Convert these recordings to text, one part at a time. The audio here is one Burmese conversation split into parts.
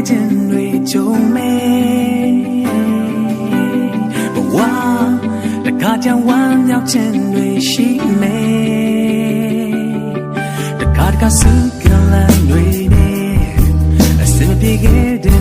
တခါကြောင့်ဝမ်းနေခြင်းတွေကြုံမယ်ဘဝတခါကြောင့်ဝမ်းမြောက်ခြင်းတွေရှိမယ်တခါတခါစူးကလန်တွေနဲ့အစင်ပြေခဲ့တဲ့နေ့တွေ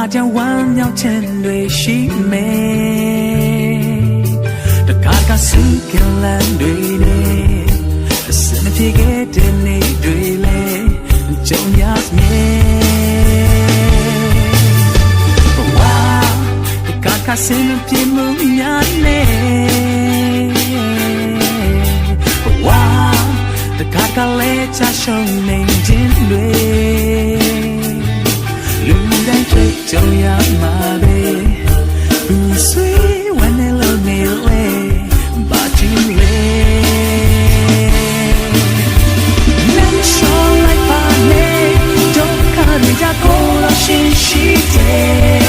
တခါကြောင့်ဝမ်းမြောက်ခြင်းတွေရှိမယ်တခါကစူးကလန်တွေနဲ့အစမပြေခဲ့တဲ့နေ့တွေလေကြုံရမယ်ဝါတခါကစင်ပြေမှုများနေ Wow, the calculator show name in way. Look and check to your mother. Who sweet when they love me away, but you late. Let me show like funny, don't cut me down, go she she.